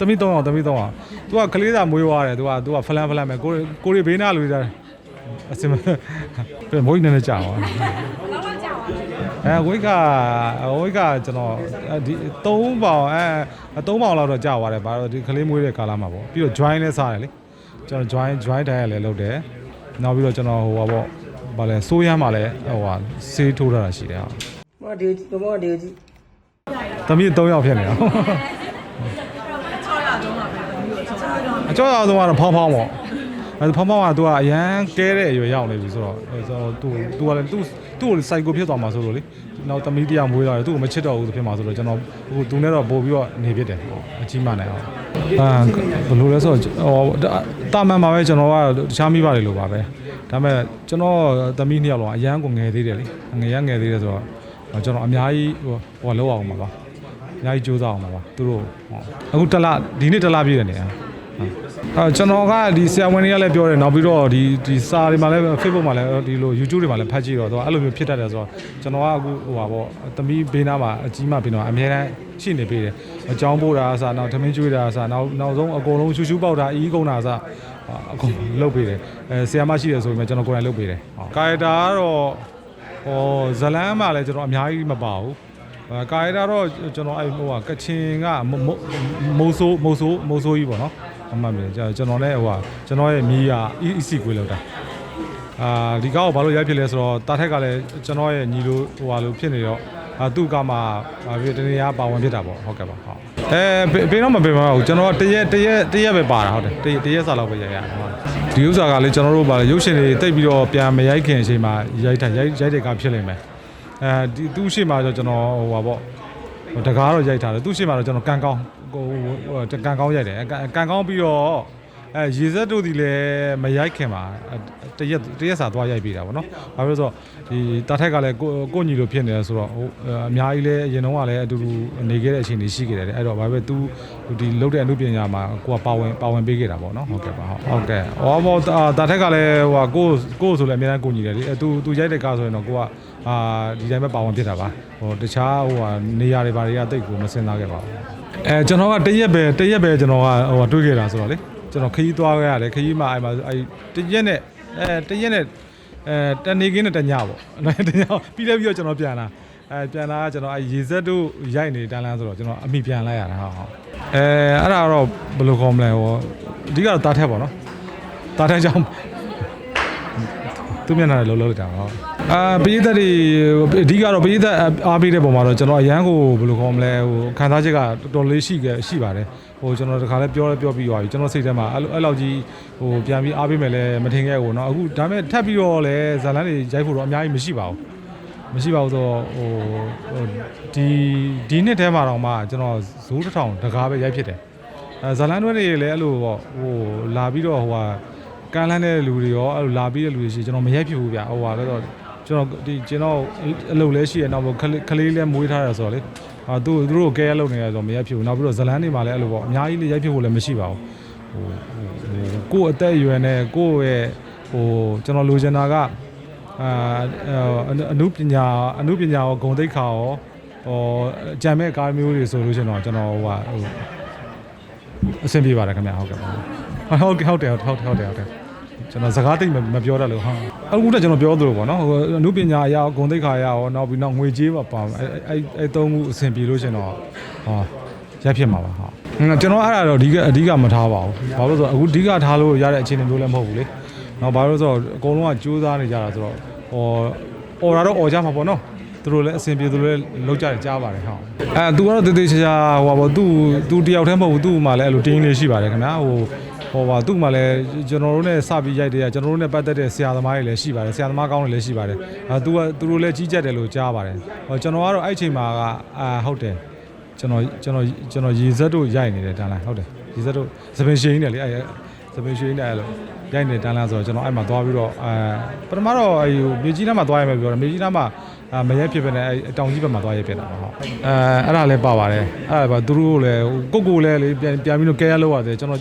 သမီး3အောင်သမီး3အောင်သူကကလေးသာမွေးသွားတယ်သူကသူကဖလန်ဖလန်ပဲကိုကိုရီဘေးနာလူတွေအစင်မမွေးနေနေကြာပါအဲဝိတ်ကဝိတ်ကကျွန်တော်ဒီ3ပေါင်အဲ3ပေါင်လောက်တော့ကြာသွားတယ်ဘာလို့ဒီကလေးမွေးတဲ့ကာလမှာပေါ့ပြီးတော့ join လဲစားတယ်လေကျွန်တော် join join တိုင်းလည်းလုပ်တယ်နောက်ပြီးတော့ကျွန်တော်ဟိုပါပေါ့ဗာလဲစိုးရမ်းမှာလည်းဟိုဟာဆေးထိုးထားတာရှိတယ်ဟာမဒီကိုမဒီကိုသမီး3ယောက်ဖြစ်နေတာ အကျော်အောင်ဆုံးကတော့ဖောင်းဖောင်းပေါ့အဲဖောင်းဖောင်းကသူကအရန်ကဲတဲ့အရွယ်ရောက်နေပြီဆိုတော့အဲဆိုတော့သူသူကလည်းသူသူ့ကိုစိုက်ကိုဖြစ်သွားမှာဆိုလို့လေနောက်သမီးတရားမွေးလာတယ်သူ့ကိုမချစ်တော့ဘူးဆိုဖြစ်မှာဆိုတော့ကျွန်တော်ဟိုသူနဲ့တော့ပို့ပြီးတော့နေဖြစ်တယ်ဟိုအကြီးမှနိုင်အောင်အာဘယ်လိုလဲဆိုတော့ဟိုတာမန်ပါပဲကျွန်တော်ကတခြားမိပါတယ်လို့ပါပဲဒါပေမဲ့ကျွန်တော်သမီးနှစ်ယောက်လောကအရန်ကိုငယ်သေးတယ်လေငယ်ရငယ်သေးတယ်ဆိုတော့ကျွန်တော်အများကြီးဟိုဟိုလောက်အောင်ပါပါအများကြီးကြိုးစားအောင်ပါပါသူတို့ဟောအခုတစ်လဒီနေ့တစ်လပြည့်တယ်နေဟာ အဲကျွန်တော်ကဒီဆရာဝန်တွေကလည်းပြောတယ်နောက်ပြီးတော့ဒီဒီစာတွေမှာလည်း Facebook မှာလည်းဒီလို YouTube တွေမှာလည်းဖတ်ကြည့်တော့သူကအဲ့လိုမျိုးဖြစ်တတ်တယ်ဆိုတော့ကျွန်တော်ကအခုဟိုပါပေါ့သမီးဘေးနားမှာအကြီးမဘေးနားမှာအများတန်းရှိနေပေးတယ်အကြောင်းပို့တာအစားနောက်ထမင်းကျွေးတာအစားနောက်နောက်ဆုံးအကုန်လုံးရှူရှူပေါက်တာအီးကုန်တာအစားအကုန်လုပ်ပေးတယ်အဲဆရာမရှိတယ်ဆိုပေမဲ့ကျွန်တော်ကိုယ်တိုင်လုပ်ပေးတယ်ဟောကာယတာကတော့ဟောဇလန်းမှာလည်းကျွန်တော်အများကြီးမပါဘူးအဲကာရီတာတော့ကျွန်တော်အဲ့ဟိုကကချင်ကမမမိုးဆိုးမိုးဆိုးမိုးဆိုးကြီးပေါ့နော် အမှန်ပဲကျွန်တော်လည်းဟိုကကျွန်တော်ရဲ့မီးက EC ကိုလောက်တာအာဒီကောက်ကိုဘာလို့ရိုက်ဖြစ်လဲဆိုတော့တာထက်ကလည်းကျွန်တော်ရဲ့ညီလိုဟိုဟာလိုဖြစ်နေတော့အာသူ့ကမှဘာဖြစ်တနေရာပါဝင်ဖြစ်တာပေါ့ဟုတ်ကဲ့ပါဟုတ်အဲဘေးတော့မပေးပါဘူးကျွန်တော်တရက်တရက်တရက်ပဲပါတာဟုတ်တယ်တရက်တရက်စာလောက်ပဲရိုက်ရတယ်ဟုတ်ဒီဥစ္စာကလည်းကျွန်တော်တို့ပါရုပ်ရှင်တွေတိတ်ပြီးတော့ပြန်မရိုက်ခင်အချိန်မှာရိုက်ထိုင်ရိုက်ရိုက်တဲ့ကဖြစ်နေမယ်အဲဒီသူ့ရှိမှတော့ကျွန်တော်ဟိုပါပေါ့ဟိုတကားတော့ရိုက်ထားတယ်သူ့ရှိမှတော့ကျွန်တော်ကန်ကောင်း ဟိုဟိုကန်ကောင်းရိုက်တယ်အဲကန်ကန်ကောင်းပြီးတော့ အဲရေစက်တို့ဒီလည်းမရိုက်ခင်မှာအဲတရက်တရက်စာသွားရိုက်ပေးတာပေါ့နော်။ဘာဖြစ်လို့လဲဆိုတော့ဒီတာထက်ကလည်းကိုကိုညီလိုဖြစ်နေတယ်ဆိုတော့ဟိုအများကြီးလည်းအရင်တုန်းကလည်းအတူတူနေခဲ့တဲ့အချိန်တွေရှိခဲ့တယ်အဲ့တော့ဘာဖြစ်သူဒီလုတ်တဲ့အမှုပညာမှာကိုကပါဝင်ပါဝင်ပေးခဲ့တာပေါ့နော်ဟုတ်ကဲ့ပါဟုတ်ဟုတ်ကဲ့ဟောဘောတာထက်ကလည်းဟိုကိုကိုဆိုလည်းအများကြီးကိုညီတယ်လေအဲသူသူရိုက်တဲ့ကားဆိုရင်တော့ကိုကအာဒီတိုင်းပဲပါဝင်ဖြစ်တာပါဟိုတခြားဟိုဟာနေရာတွေဘာတွေကတိတ်ကိုမစင်စားခဲ့ပါဘူးအဲကျွန်တော်ကတရက်ပဲတရက်ပဲကျွန်တော်ကဟိုတွေးခဲ့တာဆိုတော့လေ ကျွန်တော်ခရီးသွားခဲ့ရတယ်ခရီးမှာအဲ့မှာအဲ့တရက်နဲ့အဲတရက်နဲ့အဲတနေကင်းနဲ့တညပေါ့အဲ့တညပြီးလဲပြီးတော့ကျွန်တော်ပြန်လာအဲပြန်လာကကျွန်တော်အဲရေစက်တို့ရိုက်နေတန်းလန်းဆိုတော့ကျွန်တော်အမိပြန်လိုက်ရတာဟုတ်ဟုတ်အဲအဲ့ဒါတော့ဘယ်လိုခေါ်မလဲဟောအဓိကတော့တားထက်ပေါ့နော်တားထက်ကြောင့်သူမျက်နှာလည်းလုံးလုံးလိုက်တာဟော အာပရိသတ်တွေအဓိကတော့ပရိသတ်အားပေးတဲ့ပုံမှာတော့ကျွန်တော်အရန်ကိုဘယ်လိုခေါ်မလဲဟိုခံစားချက်ကတော်တော်လေးရှိခဲ့ရှိပါတယ်ဟိုကျွန်တော်တခါလဲပြောလဲပြောပြီးသွားပြီကျွန်တော်စိတ်ထဲမှာအဲ့လိုအဲ့လောက်ကြီးဟိုပြန်ပြီးအားပေးမယ်လဲမထင်ခဲ့ဘူးเนาะအခုဒါပေမဲ့ထပ်ပြီးတော့လဲဇာလန်းတွေရိုက်ဖို့တော့အများကြီးမရှိပါဘူးမရှိပါဘူးဆိုတော့ဟိုဟိုဒီဒီနှစ်ထဲမှာတော့မှကျွန်တော်ဇိုးတစ်ထောင်တကားပဲရိုက်ဖြစ်တယ်အဲဇာလန်းတွေလည်းအဲ့လိုပေါ့ဟိုလာပြီးတော့ဟိုဟာ ကမ်းလှမ်းတဲ့လူတွေရောအဲ့လိုလာပြီးတဲ့လူတွေရှိကျွန်တော်မရိုက်ဖြစ်ဘူးဗျဟိုပါလဲတော့ ကျွန်တော်ဒီကျွန်တော်အလုပ်လဲရှိရနောက်ကလေးကလေးလဲမွေးထားရဆိုတော့လေအာသူသူတို့ကဲရလုပ်နေရဆိုတော့မရိုက်ဖြစ်ဘူးနောက်ပြီးတော့ဇလန်းတွေမှာလည်းအဲ့လိုပေါ့အများကြီးလေးရိုက်ဖြစ်ဖို့လည်းမရှိပါဘူးဟိုဟိုကိုယ့်အသက်အရွယ်နဲ့ကိုယ့်ရဲ့ဟိုကျွန်တော်လိုချင်တာကအာအနုပညာအနုပညာရောဂုံတိတ်ခါရောဟိုအကြံမဲ့ကားမျိုးတွေဆိုလို့ရှင်တော့ကျွန်တော်ဟိုဟာဟိုအဆင်ပြေပါတယ်ခင်ဗျာဟုတ်ကဲ့ပါဟုတ်ကဲ့ဟုတ်တယ်ဟုတ်တယ်ဟုတ်တယ်ဟုတ်တယ် ကျွန်တော်စကားသိမ့်မပြောတတ်လို့ဟာအခုတည်းကျွန်တော်ပြောသလိုပေါ့နော်ဟိုအမှုပညာအရာဂုဏ်သိက္ခာအရာရောနောက်ပြီးနောက်ငွေကြေးပါပါအဲအဲအဲသုံးခုအဆင်ပြေလို့ရှင်တော့ဟာရက်ဖြစ်မှာပါဟာကျွန်တော်အဲ့ဒါတော့အဓိကအဓိကမထားပါဘူးဘာလို့လဲဆိုတော့အခုအဓိကထားလို့ရတဲ့အခြေအနေမျိုးလည်းမဟုတ်ဘူးလေနော်ဘာလို့လဲဆိုတော့အကုန်လုံးကကြိုးစားနေကြတာဆိုတော့ဟောအော်တာတော့အော်ကြမှာပေါ့နော်သူတို့လည်းအဆင်ပြေသူတို့လည်းလောက်ကြတယ်ကြားပါတယ်ဟုတ်အဲသူကတော့တေးသေးချာချာဟိုပါပေါ့သူသူတယောက်တည်းမဟုတ်ဘူးသူ့မှာလည်းအဲ့လိုတင်းလေးရှိပါတယ်ခင်ဗျာဟို ဟောပါသူ့မှာလည်းကျွန်တော်တို့နဲ့စပြီးရိုက်တဲ့ကျွန်တော်တို့နဲ့ပတ်သက်တဲ့ဆရာသမားတွေလည်းရှိပါတယ်ဆရာသမားကောင်းတွေလည်းရှိပါတယ်အဲသူကသူတို့လည်းကြီးကြပ်တယ်လို့ကြားပါတယ်ဟောကျွန်တော်ကတော့အဲ့ချိန်မှာကအာဟုတ်တယ်ကျွန်တော်ကျွန်တော်ကျွန်တော်ရေစက်တို့ရိုက်နေတယ်တန်းလိုက်ဟုတ်တယ်ရေစက်တို့သပင်ရှိန်တယ်လေအဲ့သပင်ရှိန်တယ်အဲ့လိုရိုက်နေတန်းလားဆိုတော့ကျွန်တော်အဲ့မှာသွားပြီးတော့အဲပထမတော့အဲမြေကြီးနားမှာသွားရမယ်ပြောတယ်မြေကြီးနားမှာအာမရက်ဖြစ်ပဲနဲ့အဲတောင်ကြီးဘက်မှာသွားရဖြစ်တာပါဟုတ်အဲအဲ့ဒါလည်းပါပါတယ်အဲ့ဒါပါသူတို့လည်းကိုကိုလည်းလေပြန်ပြန်ပြီးတော့ကဲရလောက်ရတယ်ကျွန်တော်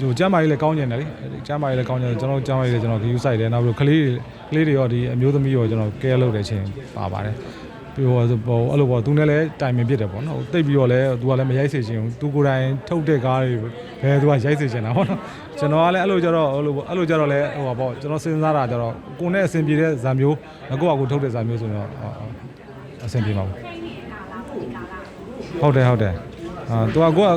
ဟိုကျမ်းမာရေးလည်းကောင်းကျင်တယ်လေကျမ်းမာရေးလည်းကောင်းကျင်တယ်ကျွန်တော်ကျမ်းမာရေးလည်းကျွန်တော်ဂယူဆိုင်တယ်နောက်ပြီးတော့ကလေးတွေကလေးတွေရောဒီအမျိုးသမီးရောကျွန်တော်ကဲရလောက်တဲ့အချိန်ပါပါတယ်ပြပြီးတော့ဟိုအဲ့လိုပေါ့သူနဲ့လည်းတိုင်ပင်ဖြစ်တယ်ပေါ့နော်တိတ်ပြီးတော့လည်းသူကလည်းမရိုက်စေချင်ဘူးသူကိုယ်တိုင်ထုတ်တဲ့ကားတွေဘယ်သူကရိုက်စေချင်တာပေါ့နော်ကျွန်တော်ကလည်းအဲ့လိုကြတော့အဲ့လိုပေါ့အဲ့လိုကြတော့လည်းဟိုပါပေါ့ကျွန်တော်စဉ်းစားတာကြတော့ကိုယ်နဲ့အဆင်ပြေတဲ့ဇာမျိုးကိုယ့်အကူထုတ်တဲ့ဇာမျိုးဆိုရင်တော့အဆင်ပြေမှာပေါ့ဟုတ်တယ်ဟုတ်တယ်အာသူကကိုက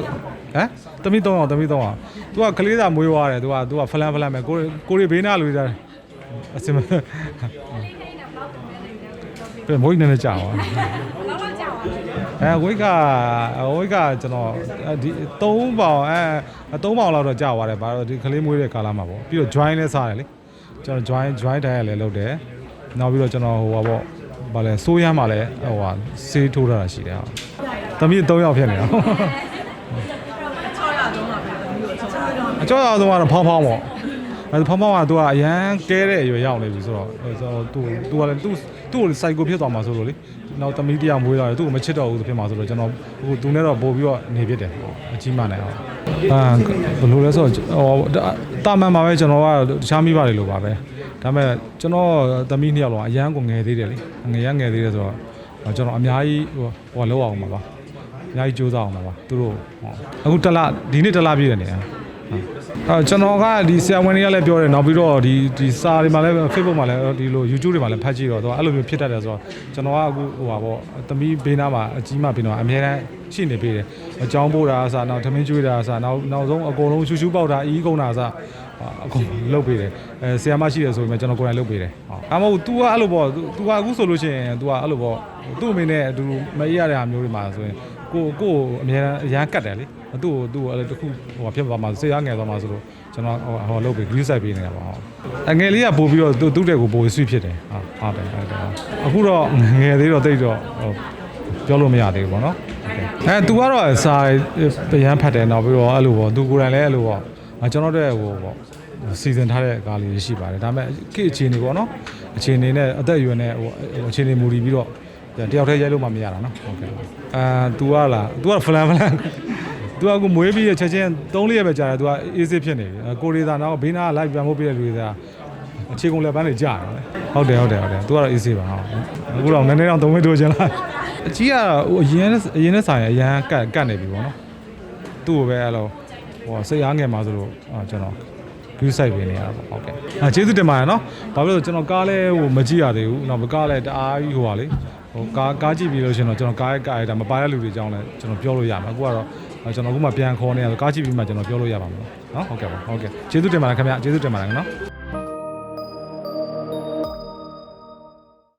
ဟမ်တမိ3အောင်တမိ3အောင် သူကကလေးသာမွေးသွားတယ်သူကသူကဖလန်ဖလန်ပဲကိုကိုရီဘေးနာလူကြတယ်အဆင်မပြေမွေးနေနေကြာပါအဲဝိတ်ကဝိတ်ကကျွန်တော်ဒီ3ပေါင်အဲ3ပေါင်လောက်တော့ကြာသွားတယ်ဘာလို့ဒီကလေးမွေးတဲ့ကာလမှာပေါ့ပြီးတော့ join လဲစားတယ်လေကျွန်တော် join join တိုင်းရလဲလုပ်တယ်နောက်ပြီးတော့ကျွန်တော်ဟိုပါပေါ့ဗာလဲစိုးရမ်းမှာလဲဟိုဟာဆေးထိုးထားတာရှိတယ်ဟာသမီး3ယောက်ဖြစ်နေတာ အကျော်အောင်ဆုံးကတော့ဖောင်းဖောင်းပေါ့အဲဖောင်းဖောင်းကသူကအရန်ကဲတဲ့အရွယ်ရောက်နေပြီဆိုတော့အဲဆိုတော့သူသူကလည်းသူသူ့ကိုစိုက်ကိုဖြစ်သွားမှာဆိုလို့လေနောက်သမီးတယောက်မွေးလာတယ်သူ့ကိုမချစ်တော့ဘူးသူဖြစ်မှာဆိုတော့ကျွန်တော်ဟိုသူနဲ့တော့ပို့ပြီးတော့နေဖြစ်တယ်ဟောအကြီးမှနိုင်အောင်အာဘယ်လိုလဲဆိုတော့ဟောတာမန်ပါပဲကျွန်တော်ကတခြားမိပါတယ်လို့ပါပဲဒါပေမဲ့ကျွန်တော်သမီးနှစ်ယောက်လောကအရန်ကိုငယ်သေးတယ်လေငယ်ရငယ်သေးတယ်ဆိုတော့ကျွန်တော်အများကြီးဟိုဟိုလောက်အောင်ပါပါအများကြီးစူးစမ်းအောင်ပါပါသူတို့ဟောအခုတစ်လဒီနေ့တစ်လပြည့်တယ်နေอ่ะ အဲကျွန်တော်ကဒီဆရာဝန်တွေကလည်းပြောတယ်နောက်ပြီးတော့ဒီဒီစာတွေမှာလည်း Facebook မှာလည်းဒီလို YouTube တွေမှာလည်းဖတ်ကြည့်တော့သူကအဲ့လိုမျိုးဖြစ်တတ်တယ်ဆိုတော့ကျွန်တော်ကအခုဟိုပါပေါ့သမီးဘေးနားမှာအကြီးမဘေးနားမှာအများတန်းရှိနေပေးတယ်အကြောင်းပို့တာအစားနောက်သမင်းကျွေးတာအစားနောက်နောက်ဆုံးအကုန်လုံးရှူရှူပေါက်တာအီးကုန်တာအစားအကုန်လုပ်ပေးတယ်အဲဆရာမရှိတယ်ဆိုရင်ကျွန်တော်ကိုယ်တိုင်လုပ်ပေးတယ်ဟုတ်အမဟုတ် तू ကအဲ့လိုပေါ့ तू ကအခုဆိုလို့ရှိရင် तू ကအဲ့လိုပေါ့သူ့အမေနဲ့အတူမအေးရတဲ့ဟာမျိုးတွေမှာဆိုရင် ကိုကိုအများအရန်ကတ်တယ်လေသူ့ကိုသူ့ကိုအဲ့လိုတစ်ခုဟိုဖြစ်သွားမှာဆေးရငယ်သွားမှာဆိုလို့ကျွန်တော်ဟိုဟိုလုပ်ပြီး view site ပေးနေတာပါဟုတ်အငယ်လေးကပို့ပြီးတော့သူ့သူ့တဲ့ကိုပို့ sweet ဖြစ်တယ်ဟုတ်ဟုတ်တယ်ဟုတ်တယ်အခုတော့ငယ်သေးတော့တိတ်တော့ဟိုပြောလို့မရသေးဘူးပေါ့နော်အဲ तू ကတော့စာရန်ဖတ်တယ်နောက်ပြီးတော့အဲ့လိုပေါ့ तू ကိုယ်တိုင်လည်းအဲ့လိုပေါ့ကျွန်တော်တို့ဟိုပေါ့စီစဉ်ထားတဲ့ကားလေးရှိပါတယ်ဒါပေမဲ့ခေတ်အခြေအနေပေါ့နော်အခြေအနေနဲ့အသက်အရွယ်နဲ့ဟိုအခြေအနေမူတည်ပြီးတော့ တယောက်တည်းရိုက်လို့မှမရတာနော်ဟုတ်ကဲ့အာ तू ကလား तू ကဖလန်ဖလန် तू ကကိုမွေးပြီးချက်ချင်း3လေးရက်ပဲကြာတယ် तू ကအေးစစ်ဖြစ်နေပြီကိုရီသာနောက်ဘေးနားလိုက်ပြန်ဖို့ပြတဲ့လူတွေသာအခြေကုန်လက်ပန်းတွေကြာတယ်ဟုတ်တယ်ဟုတ်တယ်ဟုတ်တယ် तू ကတော့အေးစစ်ပါဟုတ်အခုတော့နည်းနည်းတော့သုံးမိထိုးချင်လားအကြီးကဟိုအရင်အရင်နဲ့ဆိုင်အရန်ကတ်ကတ်နေပြီပေါ့နော်သူ့ကိုပဲအဲ့လိုဟိုစိတ်အားငယ်မှာဆိုလို့ကျွန်တော် view site ပေးနေရတာပေါ့ဟုတ်ကဲ့အဲကျေးဇူးတင်ပါတယ်နော်ဘာဖြစ်လို့ကျွန်တော်ကားလဲဟိုမကြည့်ရသေးဘူးနောက်ကားလဲတအားကြီးဟိုပါလေ ဟိုကားကားကြည့်ပြီးလို့ရှင်တော့ကျွန်တော်ကားရဲ့ကားရဲ့ဒါမပါတဲ့လူတွေအကြောင်းလဲကျွန်တော်ပြောလို့ရမှာအခုကတော့ကျွန်တော်အခုမှပြန်ခေါ်နေရကားကြည့်ပြီးမှကျွန်တော်ပြောလို့ရပါမှာနော်ဟုတ်ကဲ့ပါဟုတ်ကဲ့ကျေးဇူးတင်ပါတယ်ခင်ဗျကျေးဇူးတင်ပါတယ်နော်